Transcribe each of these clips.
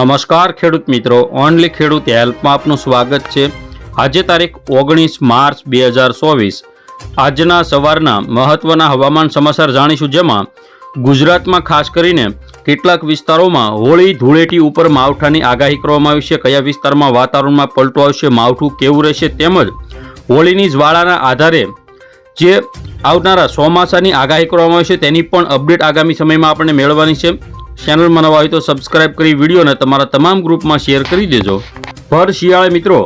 નમસ્કાર ખેડૂત મિત્રો, ઓનલી ખેડૂત હેલ્પમાં આપનું સ્વાગત છે. આજે તારીખ ઓગણીસ માર્ચ બે હજાર ચોવીસ. આજના સવારના મહત્વના હવામાન સમાચાર જાણીશું જેમાં ગુજરાતમાં ખાસ કરીને કેટલાક વિસ્તારોમાં હોળી, ધૂળેટી ઉપર માવઠાની આગાહી કરવામાં આવી છે. કયા વિસ્તારમાં વાતાવરણમાં પલટો આવશે, માવઠું કેવું રહેશે તેમજ હોળીની જ્વાળાના આધારે જે આવનારા ચોમાસાની આગાહી કરવામાં આવી છે તેની પણ અપડેટ આગામી સમયમાં આપણે મેળવવાની છે. ચેનલમાં નવા હોય તો સબસ્ક્રાઇબ કરી વિડીયોને તમારા તમામ ગ્રુપમાં શેર કરી દેજો. ભર શિયાળે મિત્રો,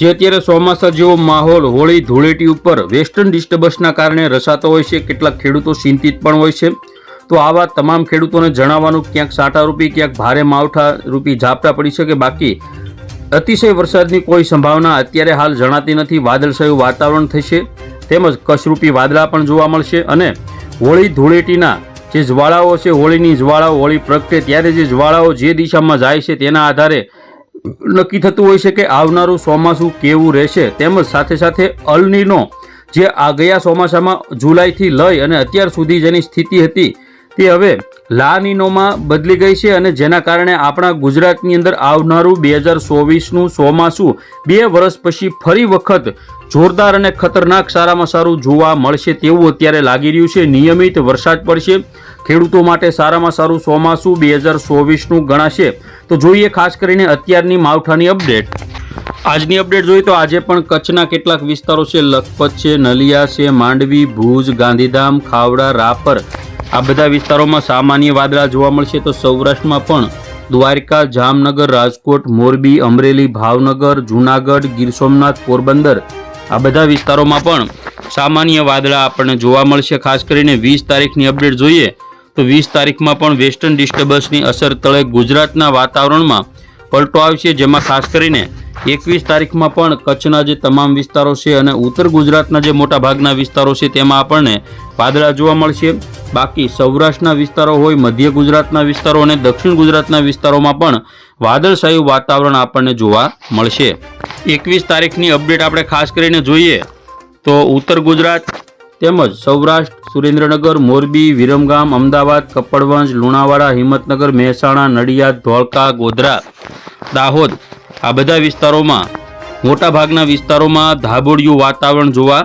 જે અત્યારે ચોમાસા જેવો માહોલ હોળી ધૂળેટી ઉપર વેસ્ટર્ન ડિસ્ટર્બન્સના કારણે રસાતો હોય છે, કેટલાક ખેડૂતો ચિંતિત પણ હોય છે. તો આવા તમામ ખેડૂતોને જણાવવાનું, ક્યાંક સાટા રૂપી, ક્યાંક ભારે માવઠા રૂપી ઝાપટા પડી શકે. બાકી અતિશય વરસાદની કોઈ સંભાવના અત્યારે હાલ જણાતી નથી. વાદળછાયું વાતાવરણ થશે, તેમજ કશરૂપી વાદળા પણ જોવા મળશે. અને હોળી ધૂળેટીના જે જ્વાળાઓ છે, હોળીની જ્વાળાઓ, હોળી પ્રગટે ત્યારે જે જ્વાળાઓ જે દિશામાં જાય છે તેના આધારે નક્કી થતું હોય છે કે આવનારું ચોમાસું કેવું રહેશે. તેમજ સાથે સાથે અલનીનો જે આ ગયા ચોમાસામાં જુલાઈથી લઈ અને અત્યાર સુધી જેની સ્થિતિ હતી તે હવે લાનીનોમાં બદલી ગઈ છે અને જેના કારણે આપણા ગુજરાતની અંદર આવનારું બે હજાર ચોવીસનું ચોમાસું બે વર્ષ પછી ફરી વખત જોરદાર અને ખતરનાક સારામાં સારું જોવા મળશે તેવું અત્યારે લાગી રહ્યું છે. નિયમિત વરસાદ પડશે. ખેડૂતો માટે સારામાં સારું ચોમાસું બે હજાર ચોવીસનું ગણાશે. તો જોઈએ ખાસ કરીને અત્યારની માવઠાની અપડેટ. આજની અપડેટ જોઈએ તો આજે પણ કચ્છના કેટલાક વિસ્તારો છે. લખપત છે, નલિયા છે, માંડવી, ભુજ, ગાંધીધામ, ખાવડા, રાપર આ બધા વિસ્તારોમાં સામાન્ય વાદળા જોવા મળશે તો સૌરાષ્ટ્રમાં પણ દ્વારકા, જામનગર, રાજકોટ, મોરબી, અમરેલી, ભાવનગર, જૂનાગઢ, ગીર સોમનાથ, પોરબંદર આ બધા વિસ્તારોમાં પણ સામાન્ય વાદળા આપણને જોવા મળશે. ખાસ કરીને વીસ તારીખની અપડેટ જોઈએ તો વીસ તારીખમાં પણ વેસ્ટર્ન ડિસ્ટર્બન્સની અસર તળે ગુજરાતના વાતાવરણમાં પલટો આવશે જેમાં ખાસ કરીને એકવીસ તારીખમાં પણ કચ્છના જે તમામ વિસ્તારો છે અને ઉત્તર ગુજરાતના જે મોટા ભાગના વિસ્તારો છે, તેમાં આપણને વાદળા જોવા મળશે. બાકી સૌરાષ્ટ્રના વિસ્તારો હોય, મધ્ય ગુજરાતના વિસ્તારો અને દક્ષિણ ગુજરાતના વિસ્તારોમાં પણ વાદળછાયું વાતાવરણ આપણને જોવા મળશે. એકવીસ તારીખની અપડેટ આપણે ખાસ કરીને જોઈએ તો ઉત્તર ગુજરાત તેમજ સૌરાષ્ટ્ર સુરેન્દ્રનગર, મોરબી, વિરમગામ, અમદાવાદ, કપડવંજ, લુણાવાડા, હિંમતનગર, મહેસાણા, નડિયાદ, ધોળકા, ગોધરા, દાહોદ આ બધા વિસ્તારોમાં, મોટાભાગના વિસ્તારોમાં ધાબોળિયું વાતાવરણ જોવા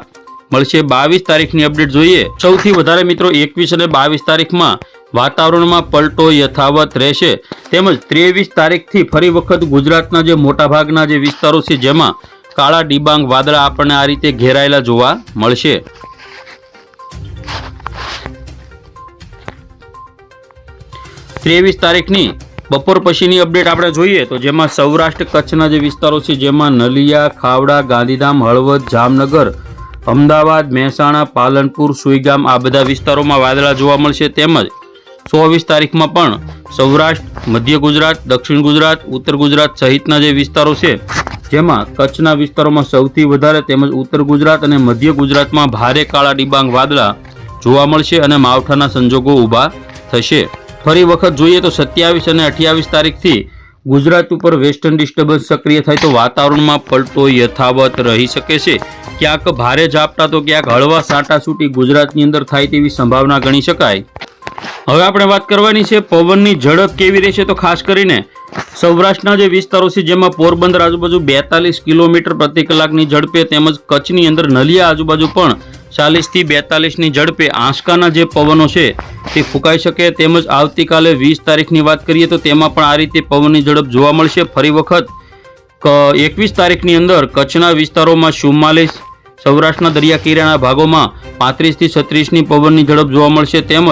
મળશે. બાવીસ તારીખની અપડેટ જોઈએ. સૌથી વધારે મિત્રો એકવીસ અને બાવીસ તારીખમાં વાતાવરણમાં પલટો યથાવત રહેશે. તેમજ ત્રેવીસ તારીખથી ફરી વખત ગુજરાતના જે મોટાભાગના જે વિસ્તારો છે, જેમાં કાળા ડિબાંગ વાદળા આપણને આ રીતે ઘેરાયેલા જોવા મળશે. ત્રેવીસ તારીખની. બપોર પછીની અપડેટ આપણે જોઈએ તો જેમાં સૌરાષ્ટ્ર કચ્છના જે વિસ્તારો છે, જેમાં નલિયા, ખાવડા, ગાંધીધામ, હળવદ, જામનગર, અમદાવાદ, મહેસાણા, પાલનપુર, સુઈગામ આ બધા વિસ્તારોમાં વાદળા જોવા મળશે તેમજ ચોવીસ તારીખમાં પણ સૌરાષ્ટ્ર, મધ્ય ગુજરાત, દક્ષિણ ગુજરાત, ઉત્તર ગુજરાત સહિતના જે વિસ્તારો છે, જેમાં કચ્છના વિસ્તારોમાં સૌથી વધારે તેમજ ઉત્તર ગુજરાત અને મધ્ય ગુજરાતમાં ભારે કાળા ડિબાંગ વાદળા જોવા મળશે અને માવઠાના સંજોગો ઊભા થશે. ફરી વખત જોઈએ તો સત્યાવીસ અને અઠ્યાવીસ તારીખથી ગુજરાત ઉપર વેસ્ટર્ન ડિસ્ટર્બન્સ સક્રિય થાય તો વાતાવરણમાં પલટો યથાવત રહી શકે છે. ક્યાંક ભારે ઝાપટા તો ક્યાંક હળવા સાટાસૂટી ગુજરાતની અંદર થાય તેવી સંભાવના ગણી શકાય. હવે આપણે વાત કરવાની છે પવનની ઝડપ કેવી રહેશે તો ખાસ કરીને સૌરાષ્ટ્રના જે વિસ્તારો છે, જેમાં પોરબંદર આજુબાજુ બેતાલીસ કિલોમીટર પ્રતિ કલાકની ઝડપે તેમજ કચ્છની અંદર નલિયા આજુબાજુ પણ ચાલીસથી બેતાલીસની ઝડપે આંસકાના જે પવનો છે, તે ફૂંકાઈ શકે. તેમજ આવતીકાલે વીસ તારીખની વાત કરીએ તો તેમાં પણ આ રીતે પવનની ઝડપ જોવા મળશે. ફરી વખત એકવીસ તારીખની અંદર કચ્છના વિસ્તારોમાં ચુમ્માલીસ, સૌરાષ્ટ્રના દરિયા કિનારાના ભાગોમાં પાંત્રીસથી છત્રીસની પવનની ઝડપ જોવા મળશે. તેમજ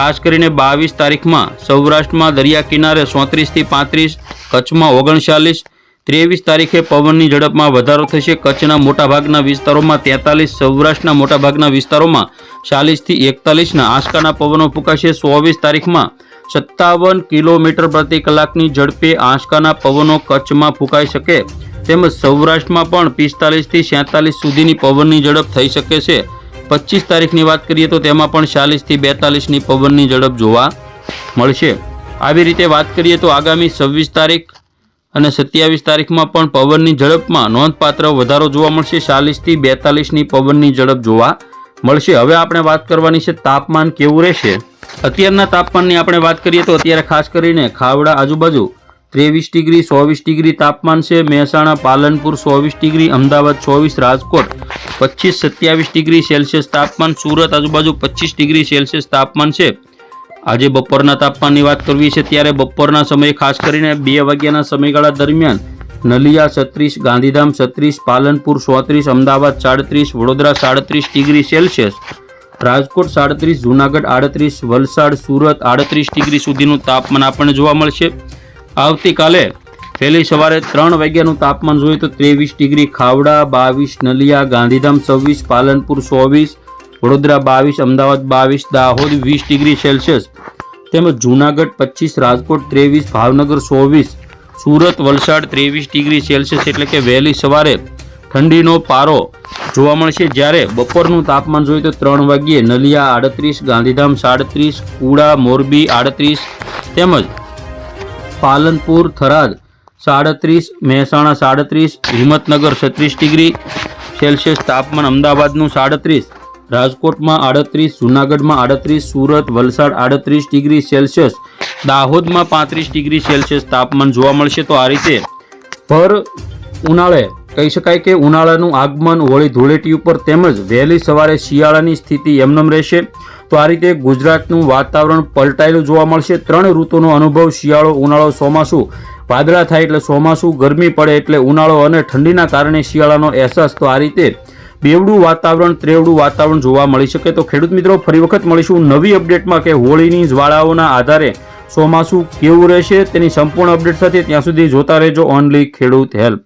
ખાસ કરીને બાવીસ તારીખમાં સૌરાષ્ટ્રમાં દરિયા કિનારે સોત્રીસથી પાંત્રીસ, કચ્છમાં ઓગણચાલીસ, ત્રેવીસ તારીખે પવનની ઝડપમાં વધારો થશે. કચ્છના મોટાભાગના વિસ્તારોમાં તેતાલીસ, સૌરાષ્ટ્રના મોટાભાગના વિસ્તારોમાં ચાલીસથી એકતાલીસના આંચકાના પવનો ફૂંકાશે. ચોવીસ તારીખમાં સત્તાવન કિલોમીટર પ્રતિ કલાકની ઝડપે આંચકાના પવનો કચ્છમાં ફૂંકાઈ શકે. તેમજ સૌરાષ્ટ્રમાં પણ પિસ્તાલીસથી સેતાલીસ સુધીની પવનની ઝડપ થઈ શકે છે. પચીસ તારીખની વાત કરીએ તો તેમાં પણ ચાલીસથી બેતાલીસની પવનની ઝડપ જોવા મળશે. આવી રીતે વાત કરીએ તો આગામી છવ્વીસ તારીખ અને સત્યાવીસ તારીખમાં પણ પવનની ઝડપમાં નોંધપાત્ર વધારો જોવા મળશે. ચાલીસથી બેતાલીસની પવનની ઝડપ જોવા મળશે. હવે આપણે વાત કરવાની છે તાપમાન કેવું રહેશે? અત્યારના તાપમાનની આપણે વાત કરીએ તો અત્યારે ખાસ કરીને ખાવડા આજુબાજુ ત્રેવીસ ડિગ્રી, ચોવીસ ડિગ્રી તાપમાન છે. મહેસાણા, પાલનપુર ચોવીસ ડિગ્રી, અમદાવાદ ચોવીસ, રાજકોટ પચીસ, સત્યાવીસ ડિગ્રી સેલ્સિયસ તાપમાન, સુરત આજુબાજુ પચીસ ડિગ્રી સેલ્સિયસ તાપમાન છે. આજે બપોરના તાપમાનની વાત કરવી છે ત્યારે બપોરના સમયે ખાસ કરીને બે વાગ્યાના સમયગાળા દરમિયાન નલિયા છત્રીસ, ગાંધીધામ છત્રીસ, પાલનપુર ચોત્રીસ, અમદાવાદ સાડત્રીસ, વડોદરા સાડત્રીસ ડિગ્રી સેલ્સિયસ, રાજકોટ સાડત્રીસ, જૂનાગઢ આડત્રીસ, વલસાડ, સુરત આડત્રીસ ડિગ્રી સુધીનું તાપમાન આપણને જોવા મળશે. આવતીકાલે વહેલી સવારે ત્રણ વાગ્યાનું તાપમાન જોઈએ તો ત્રેવીસ ડિગ્રી ખાવડા, બાવીસ નલિયા, ગાંધીધામ છવ્વીસ, પાલનપુર ચોવીસ, વડોદરા બાવીસ, અમદાવાદ બાવીસ, દાહોદ વીસ ડિગ્રી સેલ્સિયસ. તેમજ જૂનાગઢ પચીસ, રાજકોટ ત્રેવીસ, ભાવનગર ચોવીસ, સુરત, વલસાડ ત્રેવીસ ડિગ્રી સેલ્સિયસ. એટલે કે વહેલી સવારે ઠંડીનો પારો જોવા મળશે. જ્યારે બપોરનું તાપમાન જોઈએ તો ત્રણ વાગ્યે નલિયા આડત્રીસ, ગાંધીધામ સાડત્રીસ, કુડા, મોરબી આડત્રીસ તેમજ પાલનપુર થરાદ સાડત્રીસ, મહેસાણા સાડત્રીસ, હિંમતનગર છત્રીસ ડિગ્રી સેલ્સિયસ તાપમાન અમદાવાદનું સાડત્રીસ, રાજકોટમાં આડત્રીસ, જૂનાગઢમાં આડત્રીસ, સુરત, વલસાડ આડત્રીસ ડિગ્રી સેલ્સિયસ, દાહોદમાં પાંત્રીસ ડિગ્રી સેલ્સિયસ તાપમાન જોવા મળશે. તો આ રીતે ભર ઉનાળે કહી શકાય કે ઉનાળાનું આગમન હોળી ધૂળેટી ઉપર તેમજ વહેલી સવારે શિયાળાની સ્થિતિ એમનેમ રહેશે. તો આ રીતે ગુજરાતનું વાતાવરણ પલટાયેલું જોવા મળશે. ત્રણ ઋતુનો અનુભવ, શિયાળો, ઉનાળો, ચોમાસું. વાદળા થાય એટલે ચોમાસું, ગરમી પડે એટલે ઉનાળો અને ઠંડીના કારણે શિયાળાનો અહેસાસ. તો આ રીતે બેવડું વાતાવરણ, ત્રેવડું વાતાવરણ જોવા મળી શકે. તો ખેડૂત મિત્રો, ફરી વખત મળીશું નવી અપડેટમાં કે હોળીની જ્વાળાઓના આધારે. ચોમાસું કેવું રહેશે તેની સંપૂર્ણ અપડેટ સાથે ત્યાં સુધી જોતા રહેજો. ઓનલી ખેડૂત હેલ્પ.